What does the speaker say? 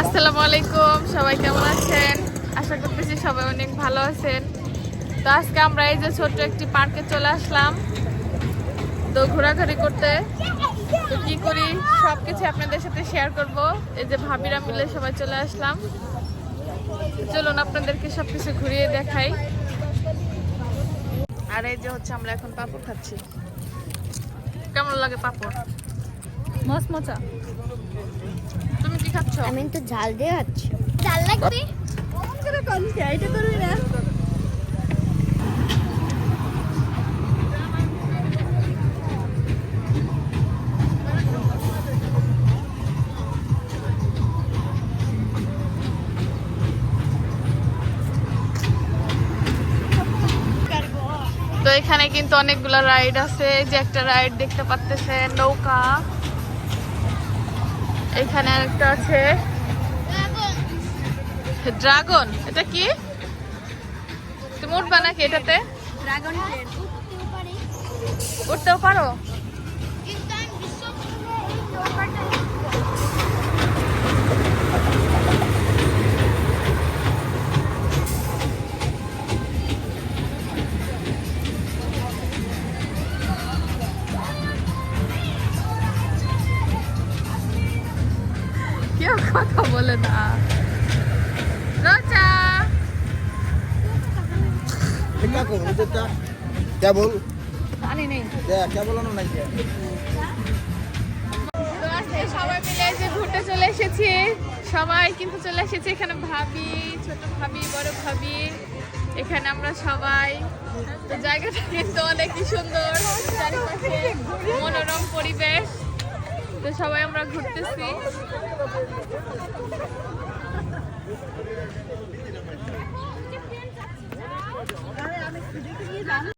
আসসালামু আলাইকুম, সবাই কেমন আছেন? আশা করতেছি সবাই অনেক ভালো আছেন। তো আজকে আমরা এই যে ছোট্ট একটি পার্কে চলে আসলাম তো ঘোরাঘুরি করতে। তো কি করি সব কিছু আপনাদের সাথে শেয়ার করব। এই যে ভাবিরা মিলে সবাই চলে আসলাম। চলুন আপনাদেরকে সব কিছু ঘুরিয়ে দেখাই। আর এই যে হচ্ছে আমরা এখন পাপড় খাচ্ছি। কেমন লাগে পাপড়? তুমি কি খাচ্ছ? আমি তো ঝাল দিয়ে খাচ্ছি। ঝাল লাগবে? এটা করবি না তো এখানে কিন্তু অনেকগুলো রাইড আছে। যে একটা রাইড দেখতে পাচ্তেছে নৌকা। এখানে আরেকটা আছে। ড্রাগন এটা কি? তুমি উঠবা নাকি এটাতে? ড্রাগন উঠতেও পারে? কেউ কথা বলে না। রচা সবাই মিলে ঘুরতে চলে এসেছি। সবাই কিন্তু চলে এসেছি এখানে ভাবি ছোট ভাবি বড় ভাবি। এখানে আমরা সবাই। জায়গাটা কিন্তু অনেক সুন্দর। চারিপাশে। ঘুরে তো সবাই আমরা ঘুরতেছি।